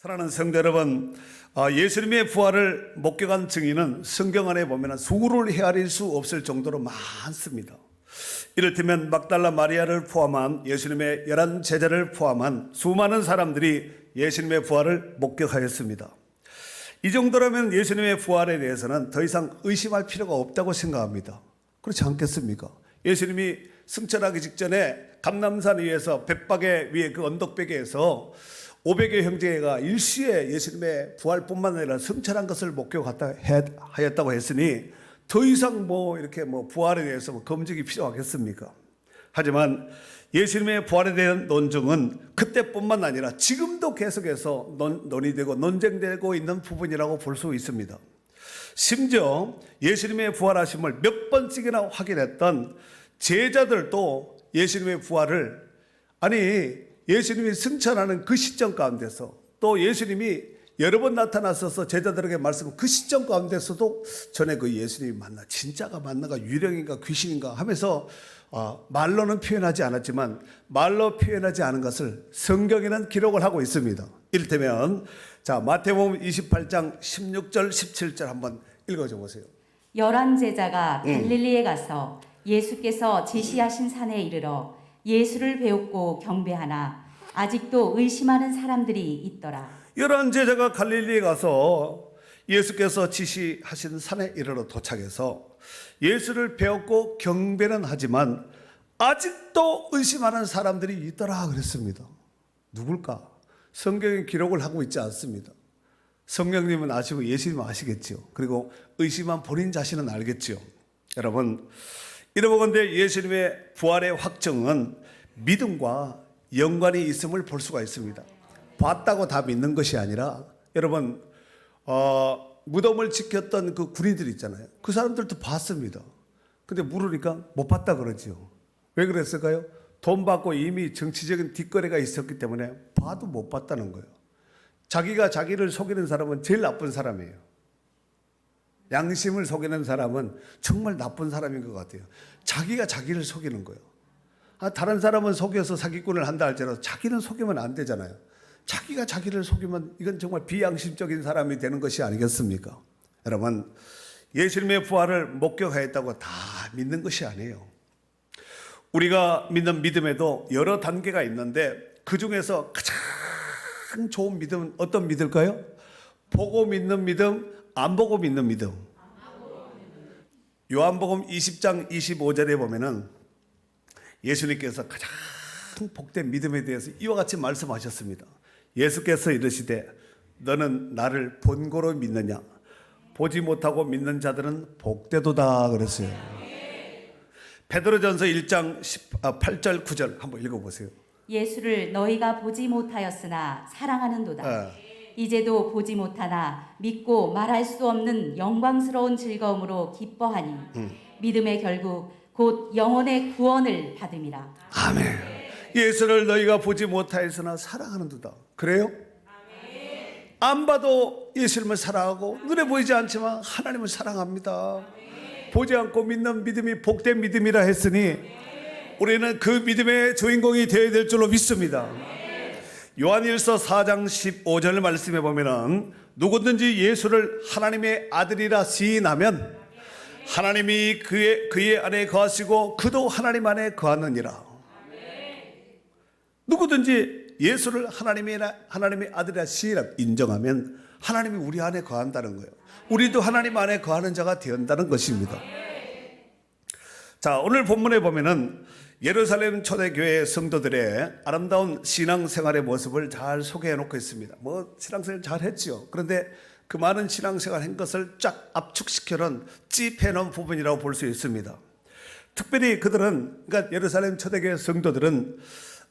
사랑하는 성도 여러분, 아, 예수님의 부활을 목격한 증인은 성경 안에 보면 수를 헤아릴 수 없을 정도로 많습니다. 이를테면 막달라 마리아를 포함한 예수님의 열한 제자를 포함한 수많은 사람들이 예수님의 부활을 목격하였습니다. 이 정도라면 예수님의 부활에 대해서는 더 이상 의심할 필요가 없다고 생각합니다. 그렇지 않겠습니까? 예수님이 승천하기 직전에 감남산 위에서 백박의 위에 그 언덕배기에서 500여 형제가 일시에 예수님의 부활뿐만 아니라 승천한 것을 목격하였다고 했으니 더 이상 뭐 이렇게 뭐 부활에 대해서 뭐 검증이 필요하겠습니까? 하지만 예수님의 부활에 대한 논증은 그때뿐만 아니라 지금도 계속해서 논, 논의되고 논쟁되고 있는 부분이라고 볼 수 있습니다. 심지어 예수님의 부활하심을 몇 번씩이나 확인했던 제자들도 예수님의 부활을 아니 예수님이 승천하는 그 시점 가운데서 또 예수님이 여러 번 나타나서서 제자들에게 말씀 그 시점 가운데서도 전에 그 예수님이 만나 진짜가 맞나가 유령인가 귀신인가 하면서 아, 말로는 표현하지 않았지만 말로 표현하지 않은 것을 성경에는 기록을 하고 있습니다. 이를테면 자 마태복음 28장 16절 17절 한번 읽어줘 보세요. 열한 제자가 갈릴리에 가서 예수께서 지시하신 산에 이르러 예수를 배웠고 경배하나 아직도 의심하는 사람들이 있더라. 열한 제자가 갈릴리에 가서 예수께서 지시하신 산에 이르러 도착해서 예수를 배웠고 경배는 하지만 아직도 의심하는 사람들이 있더라 그랬습니다. 누굴까? 성경에 기록을 하고 있지 않습니다. 성령님은 아시고 예수님은 아시겠지요. 그리고 의심한 본인 자신은 알겠지요. 여러분, 이러보건대 예수님의 부활의 확정은 믿음과 연관이 있음을 볼 수가 있습니다. 봤다고 다 믿는 것이 아니라 여러분 어, 무덤을 지켰던 그 군인들 있잖아요. 그 사람들도 봤습니다. 근데 물으니까 못 봤다 그러지요. 왜 그랬을까요? 돈 받고 이미 정치적인 뒷거래가 있었기 때문에 봐도 못 봤다는 거예요. 자기가 자기를 속이는 사람은 제일 나쁜 사람이에요. 양심을 속이는 사람은 정말 나쁜 사람인 것 같아요. 자기가 자기를 속이는 거예요. 아, 다른 사람은 속여서 사기꾼을 한다 할지라도 자기는 속이면 안 되잖아요. 자기가 자기를 속이면 이건 정말 비양심적인 사람이 되는 것이 아니겠습니까? 여러분, 예수님의 부활을 목격하였다고 다 믿는 것이 아니에요. 우리가 믿는 믿음에도 여러 단계가 있는데 그 중에서 가장 좋은 믿음은 어떤 믿을까요? 보고 믿는 믿음, 안 보고 믿는 믿음. 요한복음 20장 25절에 보면은 예수님께서 가장 복된 믿음에 대해서 이와 같이 말씀하셨습니다. 예수께서 이르시되 너는 나를 본고로 믿느냐 보지 못하고 믿는 자들은 복되도다 그랬어요. 베드로전서 1장 8절 9절 한번 읽어 보세요. 예수를 너희가 보지 못하였으나 사랑하는도다. 예. 이제도 보지 못하나 믿고 말할 수 없는 영광스러운 즐거움으로 기뻐하니 믿음의 결국 곧 영혼의 구원을 받음이라. 아멘. 예수를 너희가 보지 못하였으나 사랑하는도다. 그래요? 안 봐도 예수님을 사랑하고 눈에 보이지 않지만 하나님을 사랑합니다. 보지 않고 믿는 믿음이 복된 믿음이라 했으니 우리는 그 믿음의 주인공이 되어야 될 줄로 믿습니다. 요한일서 4장 15절 말씀해 보면은 누구든지 예수를 하나님의 아들이라 시인하면 하나님이 그의 그의 안에 거하시고 그도 하나님 안에 거하느니라. 누구든지 예수를 하나님의 하나님의 아들이라 시인하 인정하면 하나님이 우리 안에 거한다는 거예요. 우리도 하나님 안에 거하는 자가 되었다는 것입니다. 자, 오늘 본문에 보면은 예루살렘 초대교회 성도들의 아름다운 신앙생활의 모습을 잘 소개해 놓고 있습니다. 뭐 신앙생활 잘 했지요. 그런데 그 많은 신앙생활 한 것을 쫙 압축시켜놓은 찝해 놓은 부분이라고 볼 수 있습니다. 특별히 그들은 그러니까 예루살렘 초대교회 성도들은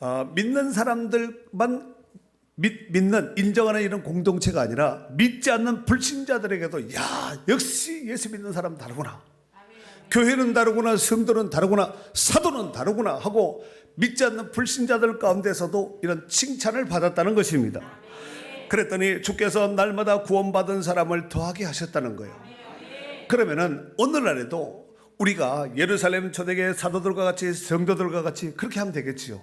어, 믿는 사람들만 믿, 믿는 인정하는 이런 공동체가 아니라 믿지 않는 불신자들에게도 야 역시 예수 믿는 사람 다르구나 교회는 다르구나 성도는 다르구나 사도는 다르구나 하고 믿지 않는 불신자들 가운데서도 이런 칭찬을 받았다는 것입니다. 그랬더니 주께서 날마다 구원받은 사람을 더하게 하셨다는 거예요. 그러면은 오늘날에도 우리가 예루살렘 초대교회 사도들과 같이 성도들과 같이 그렇게 하면 되겠지요.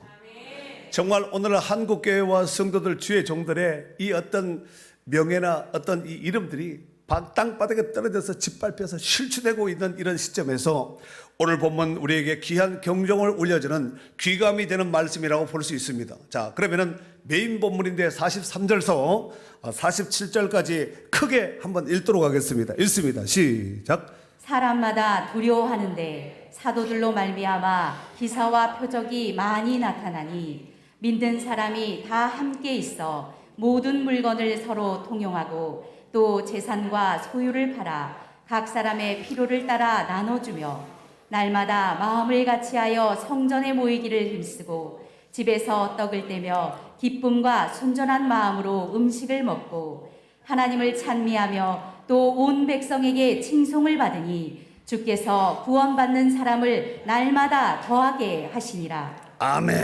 정말 오늘 한국 교회와 성도들 주의 종들의 이 어떤 명예나 어떤 이 이름들이 바- 땅바닥에 떨어져서 짓밟혀서 실추되고 있는 이런 시점에서 오늘 본문 우리에게 귀한 경종을 울려주는 귀감이 되는 말씀이라고 볼 수 있습니다. 자, 그러면은 메인 본문인데 43절서 47절까지 크게 한번 읽도록 하겠습니다. 읽습니다. 시작. 사람마다 두려워하는데 사도들로 말미암아 기사와 표적이 많이 나타나니 믿는 사람이 다 함께 있어 모든 물건을 서로 통용하고 또 재산과 소유를 팔아 각 사람의 필요를 따라 나눠주며 날마다 마음을 같이하여 성전에 모이기를 힘쓰고 집에서 떡을 떼며 기쁨과 순전한 마음으로 음식을 먹고 하나님을 찬미하며 또 온 백성에게 칭송을 받으니 주께서 구원받는 사람을 날마다 더하게 하시니라. 아멘.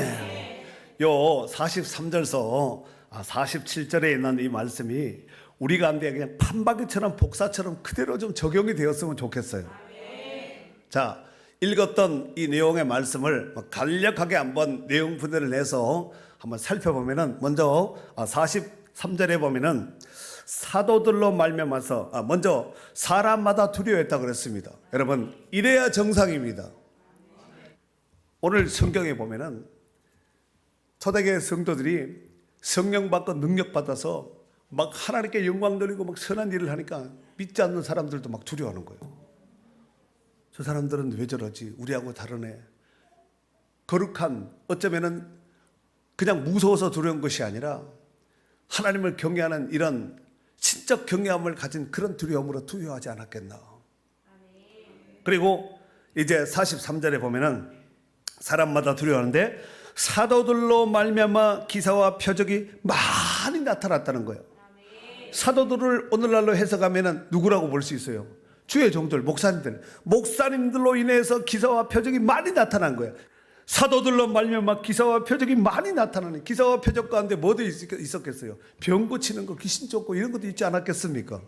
요 43절서 47절에 있는 이 말씀이 우리 가운데 그냥 판박이처럼 복사처럼 그대로 좀 적용이 되었으면 좋겠어요. 자, 읽었던 이 내용의 말씀을 간략하게 한번 내용 분해를 내서 한번 살펴보면은 먼저 43절에 보면은 사도들로 말미암아서 아, 먼저 사람마다 두려워했다 그랬습니다. 여러분 이래야 정상입니다. 오늘 성경에 보면은 초대교회 성도들이 성령 받고 능력 받아서 막 하나님께 영광 돌리고 막 선한 일을 하니까 믿지 않는 사람들도 막 두려워하는 거예요. 저 사람들은 왜 저러지? 우리하고 다르네. 거룩한 어쩌면은 그냥 무서워서 두려운 것이 아니라 하나님을 경외하는 이런 신적 경외함을 가진 그런 두려움으로 두려워하지 않았겠나. 그리고 이제 43절에 보면은 사람마다 두려워하는데 사도들로 말미암아 기사와 표적이 많이 나타났다는 거예요. 사도들을 오늘날로 해석하면은 누구라고 볼 수 있어요? 주의 종들, 목사님들, 목사님들로 인해서 기사와 표적이 많이 나타난 거예요. 사도들로 말미암아 기사와 표적이 많이 나타나는 기사와 표적 가운데 뭐도 있- 있었겠어요? 병 고치는 거, 귀신 쫓고 이런 것도 있지 않았겠습니까?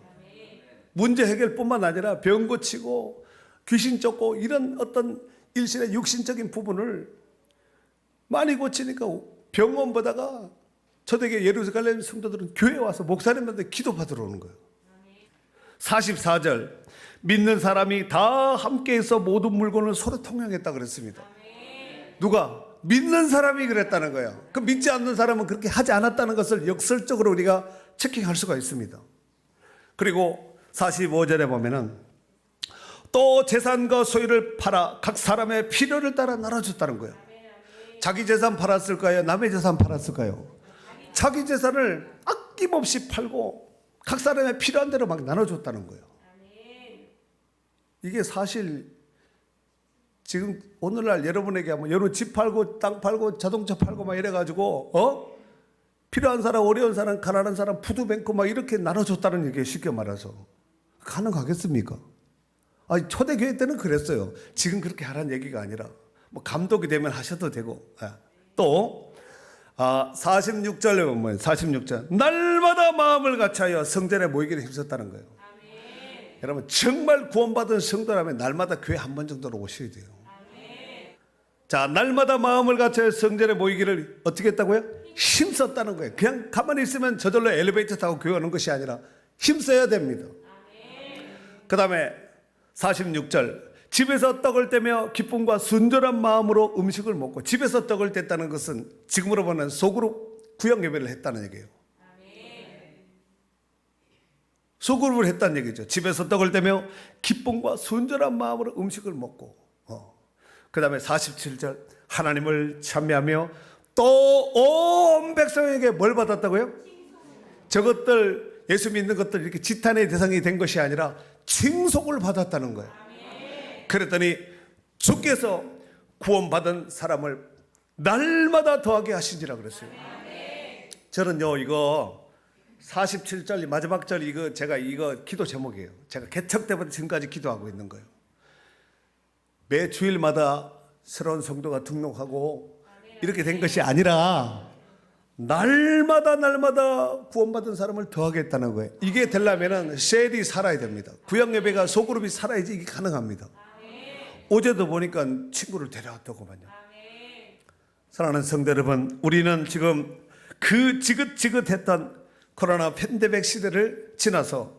문제 해결뿐만 아니라 병 고치고 귀신 쫓고 이런 어떤 일신의 육신적인 부분을 많이 고치니까 병원 보다가 초대교 예루살렘 성도들은 교회 와서 목사님한테 기도 받으러 오는 거예요. 44절 믿는 사람이 다 함께해서 모든 물건을 서로 통용했다 그랬습니다. 누가 믿는 사람이 그랬다는 거예요. 그 믿지 않는 사람은 그렇게 하지 않았다는 것을 역설적으로 우리가 체킹할 수가 있습니다. 그리고 45절에 보면은 또 재산과 소유를 팔아 각 사람의 필요를 따라 나눠줬다는 거예요. 자기 재산 팔았을까요? 남의 재산 팔았을까요? 자기 재산을 아낌없이 팔고 각 사람의 필요한 대로 막 나눠줬다는 거예요. 이게 사실 지금 오늘날 여러분에게 하면 여러분 집 팔고 땅 팔고 자동차 팔고 막 이래가지고 어 필요한 사람 어려운 사람 가난한 사람 푸드뱅크 막 이렇게 나눠줬다는 얘기예요 쉽게 말해서 가능하겠습니까? 아니 초대교회 때는 그랬어요. 지금 그렇게 하라는 얘기가 아니라 뭐 감독이 되면 하셔도 되고 예. 또 아, 46절에 보면 46절 날마다 마음을 같이하여 성전에 모이기를 힘썼다는 거예요. 여러분 정말 구원받은 성도라면 날마다 교회 한 번 정도로 오셔야 돼요. 자 날마다 마음을 같이하여 성전에 모이기를 어떻게 했다고요? 힘썼다는 거예요. 그냥 가만히 있으면 저절로 엘리베이터 타고 교회 오는 것이 아니라 힘써야 됩니다. 그 다음에 46절 집에서 떡을 떼며 기쁨과 순전한 마음으로 음식을 먹고 집에서 떡을 뗐다는 것은 지금으로 보면 속으로 구역 예배를 했다는 얘기예요. 소그룹을 했다는 얘기죠. 집에서 떡을 떼며 기쁨과 순전한 마음으로 음식을 먹고 어. 그 다음에 47절 하나님을 찬미하며 또 온 백성에게 뭘 받았다고요? 저것들 예수 믿는 것들 이렇게 지탄의 대상이 된 것이 아니라 칭송을 받았다는 거예요. 그랬더니 주께서 구원받은 사람을 날마다 더하게 하시니라 그랬어요. 저는요 이거 47절 마지막 절 이거 제가 이거 기도 제목이에요. 제가 개척 때부터 지금까지 기도하고 있는 거예요. 매 주일마다 새로운 성도가 등록하고 이렇게 된 것이 아니라 날마다 날마다 구원받은 사람을 더하겠다는 거예요. 이게 되려면은 셀이 살아야 됩니다. 구역 예배가 소그룹이 살아야지 이게 가능합니다. 어제도 보니까 친구를 데려왔더구만요. 사랑하는 성도 여러분, 우리는 지금 그 지긋지긋했던 코로나 팬데믹 시대를 지나서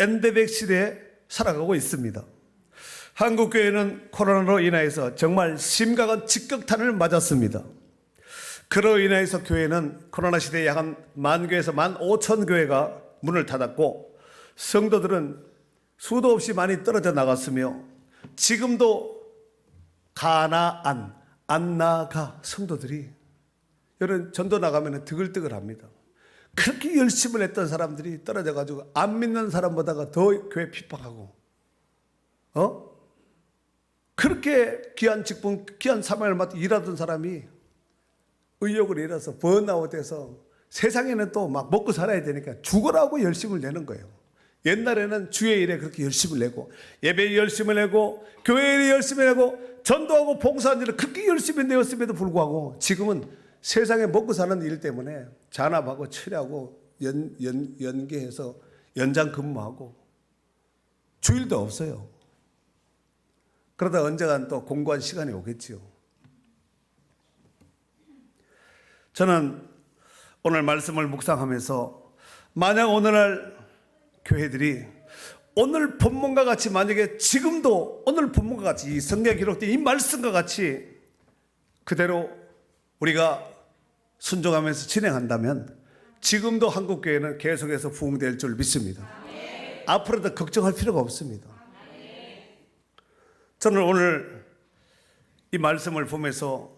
엔데믹 시대에 살아가고 있습니다. 한국 교회는 코로나로 인하여서 정말 심각한 직격탄을 맞았습니다. 그로 인해서 교회는 코로나 시대에 약 한 만 교회에서 만 오천 교회가 문을 닫았고 성도들은 수도 없이 많이 떨어져 나갔으며 지금도 가나안 안 나가 성도들이 여러분 전도 나가면 드글드글합니다. 그렇게 열심을 했던 사람들이 떨어져 가지고 안 믿는 사람보다가 더 교회 핍박하고 어? 그렇게 귀한 직분, 귀한 사명을 맡아 일하던 사람이 의욕을 잃어서 번아웃해서 세상에는 또 막 먹고 살아야 되니까 죽으라고 열심을 내는 거예요. 옛날에는 주의 일에 그렇게 열심을 내고 예배에 열심을 내고 교회 일에 열심을 내고 전도하고 봉사하는 일을 그렇게 열심히 내었음에도 불구하고 지금은 세상에 먹고 사는 일 때문에 잔압하고 철회하고 연, 연, 연계해서 연장 근무하고 주일도 없어요. 그러다 언젠간 또 공부한 시간이 오겠지요. 저는 오늘 말씀을 묵상하면서 만약 오늘날 교회들이 오늘 본문과 같이 만약에 지금도 오늘 본문과 같이 이 성경 기록된 이 말씀과 같이 그대로 우리가 순종하면서 진행한다면 지금도 한국 교회는 계속해서 부흥될 줄 믿습니다. 앞으로도 걱정할 필요가 없습니다. 저는 오늘 이 말씀을 보면서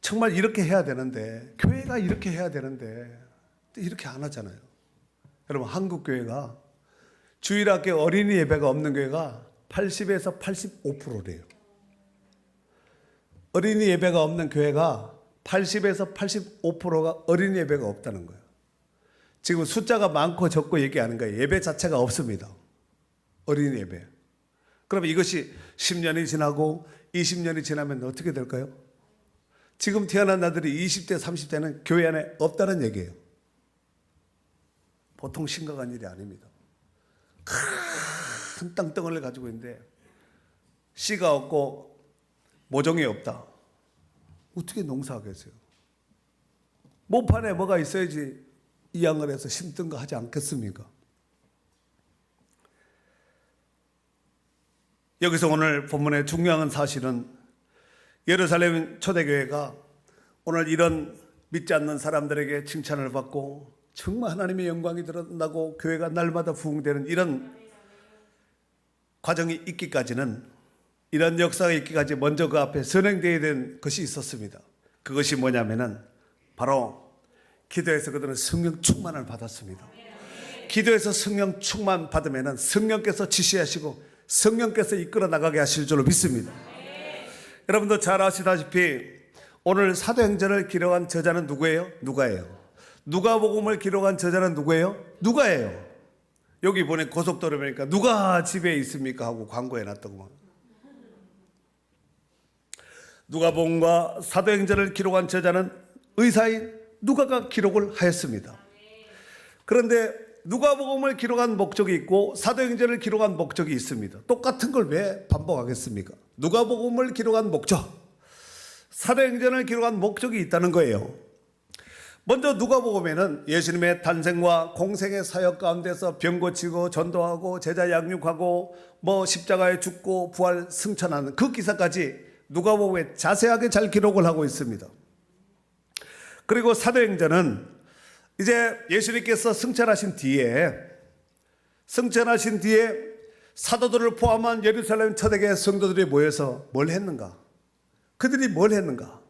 정말 이렇게 해야 되는데 교회가 이렇게 해야 되는데 이렇게 안 하잖아요. 여러분 한국 교회가 주일 학교 어린이 예배가 없는 교회가 80에서 85%래요. 어린이 예배가 없는 교회가 80에서 85%가 어린이 예배가 없다는 거예요. 지금 숫자가 많고 적고 얘기하는 거예요. 예배 자체가 없습니다. 어린이 예배. 그럼 이것이 10년이 지나고 20년이 지나면 어떻게 될까요? 지금 태어난 아들이 20대, 30대는 교회 안에 없다는 얘기예요. 보통 심각한 일이 아닙니다. 큰 땅덩어리를 가지고 있는데 씨가 없고 모종이 없다. 어떻게 농사하겠어요? 모판에 뭐가 있어야지 이 양을 해서 심든 거 하지 않겠습니까? 여기서 오늘 본문의 중요한 사실은 예루살렘 초대교회가 오늘 이런 믿지 않는 사람들에게 칭찬을 받고 정말 하나님의 영광이 드러나고 교회가 날마다 부흥되는 이런 과정이 있기까지는 이런 역사가 있기까지 먼저 그 앞에 선행되어야 된 것이 있었습니다. 그것이 뭐냐면은 바로 기도에서 그들은 성령 충만을 받았습니다. 기도에서 성령 충만 받으면은 성령께서 지시하시고 성령께서 이끌어 나가게 하실 줄로 믿습니다. 여러분도 잘 아시다시피 오늘 사도행전을 기록한 저자는 누구예요? 누가예요? 누가복음을 기록한 저자는 누구예요? 누가예요? 여기 보내 고속도로 보니까 누가 집에 있습니까 하고 광고해 거. 누가복음과 사도행전을 기록한 저자는 의사인 누가가 기록을 하였습니다. 그런데 누가복음을 기록한 목적이 있고 사도행전을 기록한 목적이 있습니다. 똑같은 걸 왜 반복하겠습니까? 누가복음을 기록한 목적, 사도행전을 기록한 목적이 있다는 거예요. 먼저 누가복음에는 예수님의 탄생과 공생의 사역 가운데서 병 고치고 전도하고 제자 양육하고 뭐 십자가에 죽고 부활 승천하는 그 기사까지 누가복음에 자세하게 잘 기록을 하고 있습니다. 그리고 사도행전은 이제 예수님께서 승천하신 뒤에 승천하신 뒤에 사도들을 포함한 예루살렘 초대교회 성도들이 모여서 뭘 했는가? 그들이 뭘 했는가?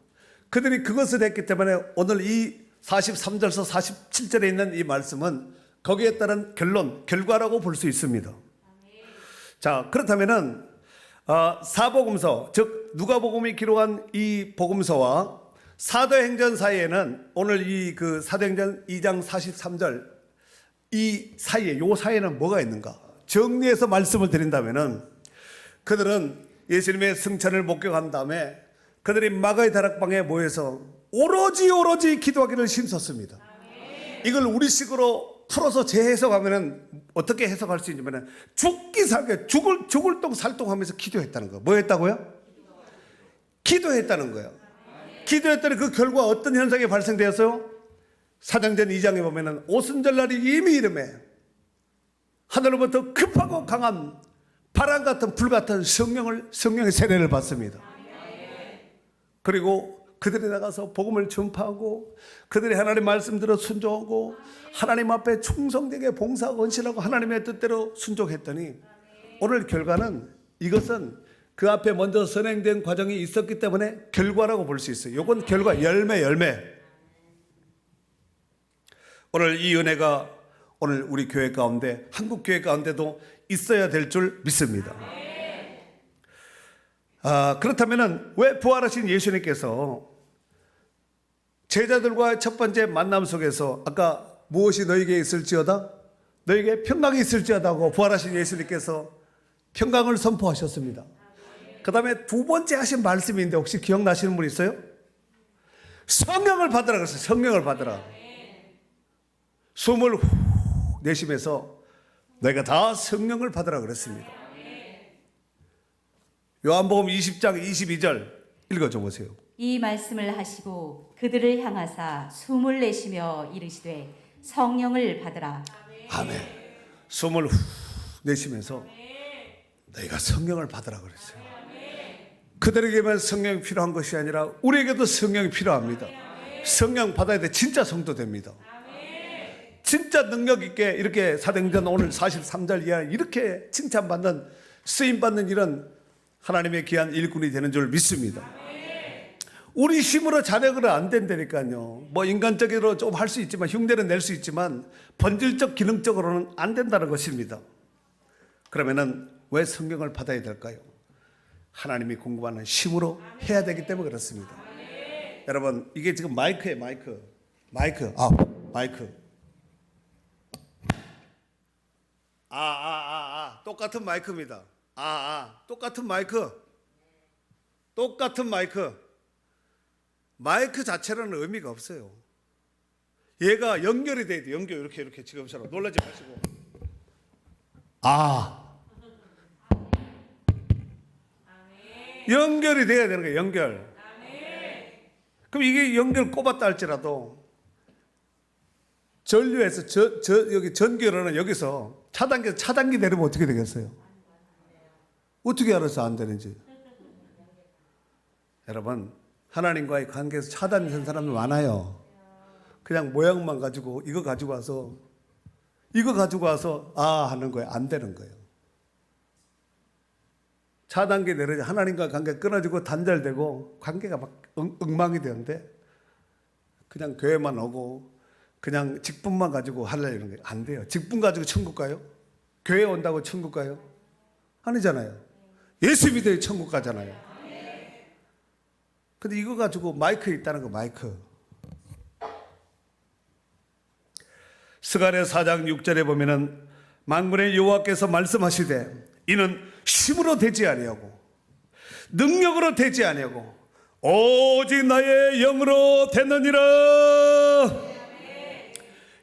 그들이 그것을 했기 때문에 오늘 이 43절에서 47절에 있는 이 말씀은 거기에 따른 결론, 결과라고 볼 수 있습니다. 자, 그렇다면은 어, 사복음서, 즉 누가복음이 기록한 이 복음서와 사도행전 사이에는 오늘 이 그 사도행전 2장 43절 이 사이에 요 사이에는 뭐가 있는가? 정리해서 말씀을 드린다면은 그들은 예수님의 승천을 목격한 다음에 그들이 마가의 다락방에 모여서 오로지 오로지 기도하기를 힘썼습니다. 이걸 우리식으로 풀어서 재해석하면은 어떻게 해석할 수 있냐면은 죽기 살게 죽을 죽을 똥 살똥하면서 기도했다는 거. 뭐 했다고요? 기도했다는 거예요. 기도했더니 그 결과 어떤 현상이 발생되었어요? 사장전 2장에 보면은 오순절 날이 이미 이름에 하늘로부터 급하고 강한 바람 같은 불 같은 성령을 성령의 세례를 받습니다. 그리고 그들이 나가서 복음을 전파하고 그들이 하나님 말씀대로 순종하고 하나님 앞에 충성되게 봉사하고 헌신하고 하나님의 뜻대로 순종했더니 오늘 결과는 이것은 그 앞에 먼저 선행된 과정이 있었기 때문에 결과라고 볼 수 있어요. 이건 결과 열매 열매. 오늘 이 은혜가 오늘 우리 교회 가운데 한국 교회 가운데도 있어야 될 줄 믿습니다. 아, 그렇다면은 왜 부활하신 예수님께서 제자들과 첫 번째 만남 속에서 아까 무엇이 너에게 있을지어다 너에게 평강이 있을지어다고 부활하신 예수님께서 평강을 선포하셨습니다. 그 다음에 두 번째 하신 말씀인데 혹시 기억나시는 분 있어요? 성령을 받으라 그랬어요. 성령을 받으라. 숨을 후 내쉬면서 내가 다 성령을 받으라 그랬습니다. 요한복음 20장 22절 읽어줘 보세요. 이 말씀을 하시고 그들을 향하사 숨을 내쉬며 이르시되 성령을 받으라. 아멘. 숨을 후 내쉬면서 너희가 성령을 받으라 그랬어요. 그들에게만 성령이 필요한 것이 아니라 우리에게도 성령이 필요합니다. 성령 받아야 돼. 진짜 성도 됩니다. 진짜 능력 있게 이렇게 사도행전 오늘 43절 이하 이렇게 칭찬받는 쓰임 받는 이런 하나님의 귀한 일꾼이 되는 줄 믿습니다. 우리 힘으로 자력으로 안 된다니까요. 뭐 인간적으로 좀 할 수 있지만 흉내는 낼 수 있지만 본질적 기능적으로는 안 된다는 것입니다. 그러면은 왜 성경을 받아야 될까요? 하나님이 공급하는 힘으로 해야 되기 때문에 그렇습니다. 여러분 이게 지금 마이크에 마이크 마이크 아 마이크 아아아아 똑같은 마이크입니다. 아 아 똑같은 마이크 똑같은 마이크 마이크 자체로는 의미가 없어요. 얘가 연결이 돼야 돼. 연결 이렇게 이렇게 지금처럼 놀라지 마시고. 아. 연결이 돼야 되는 거예요. 연결. 그럼 이게 연결 꼽았다 할지라도 전류에서 저, 저 여기 전결은 여기서 차단기 차단기 내리면 어떻게 되겠어요? 어떻게 알아서 안 되는지. 여러분 하나님과의 관계에서 차단된 사람들 많아요. 그냥 모양만 가지고 이거 가지고 와서 이거 가지고 와서 아 하는 거예요. 안 되는 거예요. 차단계 내려져 하나님과 관계 끊어지고 단절되고 관계가 막 엉, 엉망이 되는데 그냥 교회만 오고 그냥 직분만 가지고 하려 이런 게안 돼요. 직분 가지고 천국 가요? 교회 온다고 천국 가요? 아니잖아요. 예수 믿어야 천국 가잖아요. 근데 이거 가지고 마이크 있다는 거 마이크. 스가랴 4장 6절에 보면은 만군의 여호와께서 말씀하시되 이는 힘으로 되지 아니하고 능력으로 되지 아니하고 오직 나의 영으로 되느니라.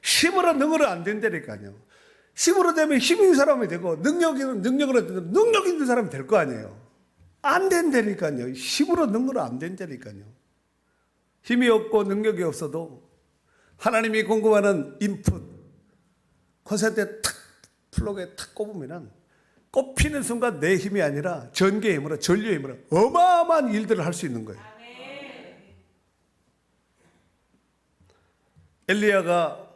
힘으로 능으로 안 된다니까요. 힘으로 되면 힘 있는 사람이 되고 능력이 능력으로 되면 능력 있는 사람이 될 거 아니에요. 안 된다니까요. 힘으로 능으로 안 된다니까요. 힘이 없고 능력이 없어도 하나님이 공급하는 인풋 콘센트에 탁 플러그에 탁 꼽으면은 꼽히는 순간 내 힘이 아니라 전기의 힘으로 전류의 힘으로 어마어마한 일들을 할 수 있는 거예요. 엘리야가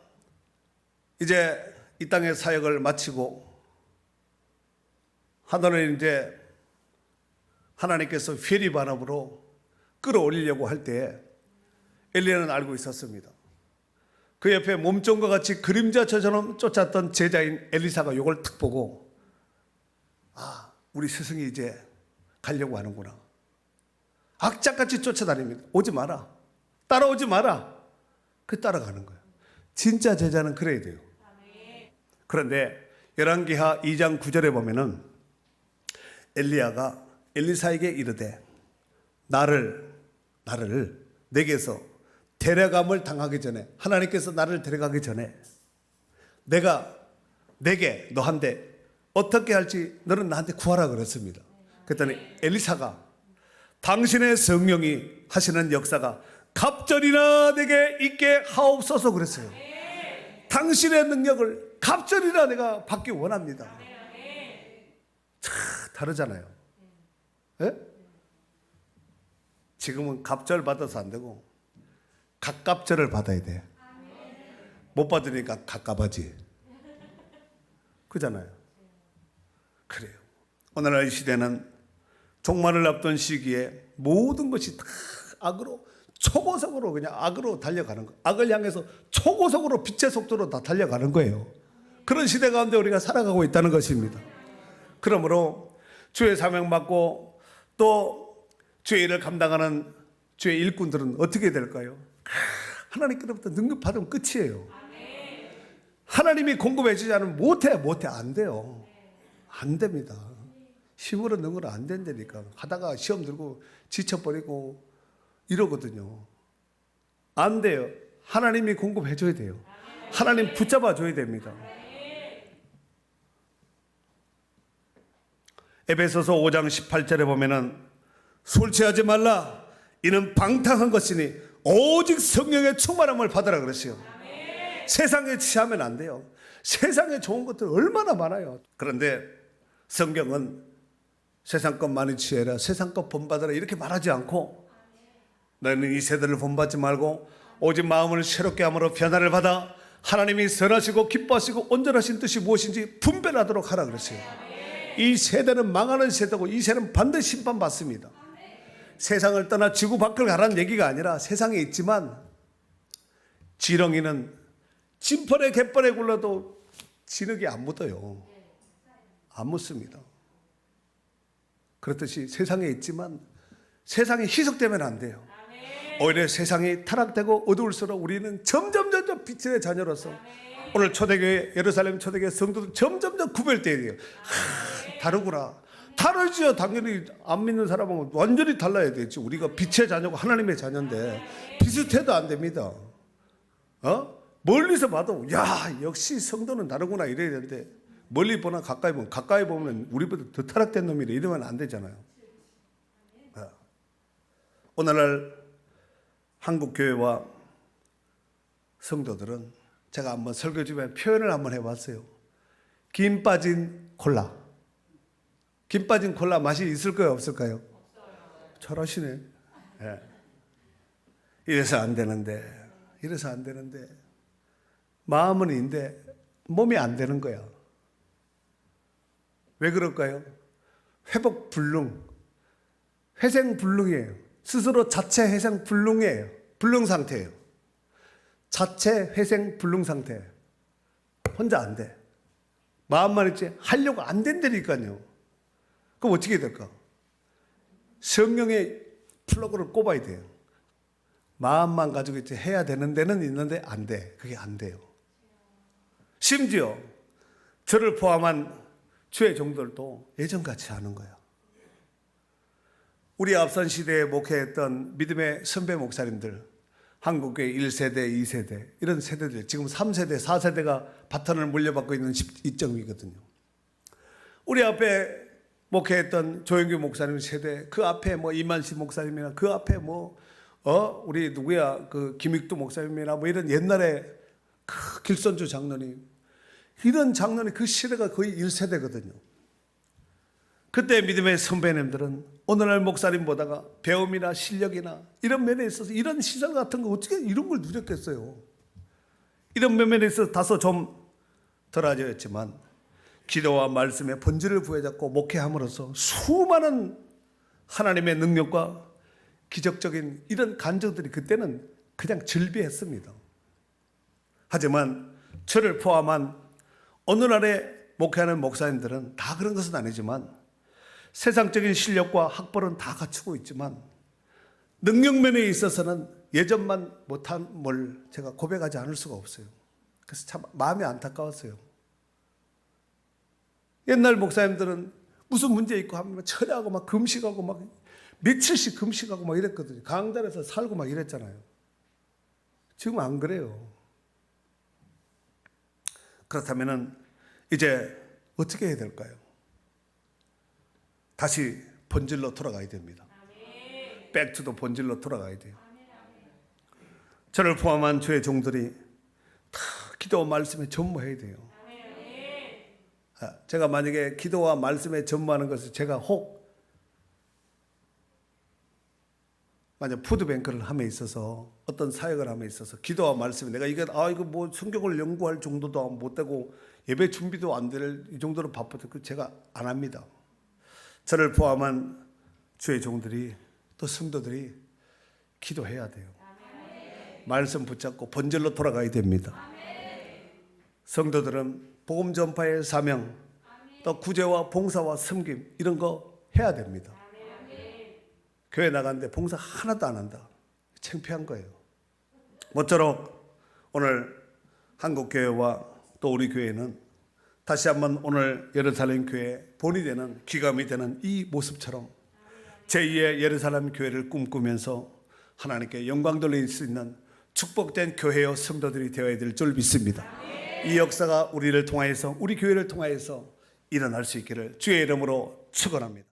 이제 이 땅의 사역을 마치고 하늘을 이제 하나님께서 회리 반합으로 끌어올리려고 할때 엘리야는 알고 있었습니다. 그 옆에 몸종과 같이 그림자처럼 쫓았던 제자인 엘리사가 이걸 탁 보고 아 우리 스승이 이제 가려고 하는구나. 악착같이 쫓아다닙니다. 오지 마라. 따라오지 마라. 그 따라가는 거예요. 진짜 제자는 그래야 돼요. 그런데 열왕기하 2장 9절에 보면은 엘리야가 엘리사에게 이르되 나를 나를 내게서 데려감을 당하기 전에 하나님께서 나를 데려가기 전에 내가 내게 너한테 어떻게 할지 너는 나한테 구하라 그랬습니다. 그랬더니 엘리사가 당신의 성령이 하시는 역사가 갑절이나 내게 있게 하옵소서 그랬어요. 당신의 능력을 갑절이나 내가 받기 원합니다. 참 다르잖아요. 예? 지금은 갑절 받아서 안 되고 갑갑절을 받아야 돼. 못 받으니까 갑갑하지. 그잖아요. 그래요. 오늘날 이 시대는 종말을 앞둔 시기에 모든 것이 다 악으로 초고속으로 그냥 악으로 달려가는 거. 악을 향해서 초고속으로 빛의 속도로 다 달려가는 거예요. 그런 시대 가운데 우리가 살아가고 있다는 것입니다. 그러므로 주의 사명 받고 또 주의 일을 감당하는 주의 일꾼들은 어떻게 될까요? 하나님께로부터 능력 받으면 끝이에요. 하나님이 공급해 주지 않으면 못해 못해 안 돼요. 안 됩니다. 힘으로 능으로 안 된다니까. 하다가 시험 들고 지쳐버리고 이러거든요. 안 돼요. 하나님이 공급해 줘야 돼요. 하나님 붙잡아 줘야 됩니다. 에베소서 5장 18절에 보면은 술 취하지 말라 이는 방탕한 것이니 오직 성령의 충만함을 받으라 그랬어요. 세상에 취하면 안 돼요. 세상에 좋은 것들 얼마나 많아요. 그런데 성경은 세상 것 많이 취해라, 세상 것 본받아라 이렇게 말하지 않고 너는 이 세대를 본받지 말고 오직 마음을 새롭게 함으로 변화를 받아 하나님이 선하시고 기뻐하시고 온전하신 뜻이 무엇인지 분별하도록 하라 그랬어요. 이 세대는 망하는 세대고 이 세대는 반드시 심판받습니다. 세상을 떠나 지구 밖을 가라는 얘기가 아니라 세상에 있지만 지렁이는 진펄에 갯벌에 굴러도 진흙이 안 묻어요. 안 묻습니다. 그렇듯이 세상에 있지만 세상에 희석되면 안 돼요. 오히려 세상이 타락되고 어두울수록 우리는 점점 점점 빛의 자녀로서 오늘 초대교회 예루살렘 초대교회 성도들 점점 점 구별돼야 돼요. 하, 다르구나. 다르죠. 당연히 안 믿는 사람은 완전히 달라야 되지. 우리가 빛의 자녀고 하나님의 자녀인데 비슷해도 안 됩니다. 어? 멀리서 봐도 야 역시 성도는 다르구나 이래야 되는데 멀리 보나 가까이 보면 가까이 보면 우리보다 더 타락된 놈이래 이러면 안 되잖아요. 어. 오늘날 한국 교회와 성도들은 제가 한번 설교 중에 표현을 한번 해봤어요. 김 빠진 콜라. 김 빠진 콜라 맛이 있을까요 없을까요? 잘하시네. 예. 이래서 안 되는데 이래서 안 되는데 마음은 인데 몸이 안 되는 거야. 왜 그럴까요? 회복 불능, 회생 불능이에요. 스스로 자체 회생 불능이에요. 불능 상태예요. 자체 회생 불능 상태. 혼자 안 돼. 마음만 있지 하려고 안 된다니까요. 그럼 어떻게 될까? 성령의 플러그를 꼽아야 돼요. 마음만 가지고 이제 해야 되는 데는 있는데 안 돼. 그게 안 돼요. 심지어 저를 포함한 주의 종들도 예전같이 하는 거야. 우리 앞선 시대에 목회했던 믿음의 선배 목사님들, 한국교회 1세대, 2세대, 이런 세대들, 지금 3세대, 4세대가 바톤을 물려받고 있는 시점이거든요. 우리 앞에 목회했던 조영규 목사님 세대, 그 앞에 뭐 이만식 목사님이나 그 앞에 뭐, 어, 우리 누구야, 그 김익두 목사님이나 뭐 이런 옛날에 그 길선주 장로님, 이런 장로님 그 시대가 거의 1세대거든요. 그때 믿음의 선배님들은 오늘날 목사님 보다가 배움이나 실력이나 이런 면에 있어서 이런 시설 같은 거 어떻게 이런 걸 누렸겠어요. 이런 면에 있어서 다소 좀 덜어졌지만 기도와 말씀의 본질을 부여잡고 목회함으로써 수많은 하나님의 능력과 기적적인 이런 간증들이 그때는 그냥 즐비했습니다. 하지만 저를 포함한 오늘날의 목회하는 목사님들은 다 그런 것은 아니지만 세상적인 실력과 학벌은 다 갖추고 있지만 능력면에 있어서는 예전만 못한 뭘 제가 고백하지 않을 수가 없어요. 그래서 참 마음이 안타까웠어요. 옛날 목사님들은 무슨 문제 있고 하면 철회하고 막 금식하고 막 며칠씩 금식하고 막 이랬거든요. 강단에서 살고 막 이랬잖아요. 지금 안 그래요. 그렇다면은 이제 어떻게 해야 될까요? 다시 본질로 돌아가야 됩니다. 백투더 본질로 돌아가야 돼요. 저를 포함한 주의 종들이 다 기도와 말씀에 전무해야 돼요. 아, 제가 만약에 기도와 말씀에 전무하는 것을 제가 혹 만약 푸드뱅크를 함에 있어서 어떤 사역을 함에 있어서 기도와 말씀에 내가 이게 아 이거 뭐 성경을 연구할 정도도 못 되고 예배 준비도 안 될 이 정도로 바빠도 그 제가 안 합니다. 저를 포함한 주의 종들이 또 성도들이 기도해야 돼요. 말씀 붙잡고 본절로 돌아가야 됩니다. 성도들은 복음 전파의 사명, 또 구제와 봉사와 섬김 이런 거 해야 됩니다. 교회 나가는데 봉사 하나도 안 한다. 창피한 거예요. 모쪼록 오늘 한국 교회와 또 우리 교회는 다시 한번 오늘 예루살렘 교회 본이 되는 귀감이 되는 이 모습처럼 제2의 예루살렘 교회를 꿈꾸면서 하나님께 영광 돌릴 수 있는 축복된 교회여 성도들이 되어야 될 줄 믿습니다. 이 역사가 우리를 통하여서 우리 교회를 통하여서 일어날 수 있기를 주의 이름으로 축원합니다.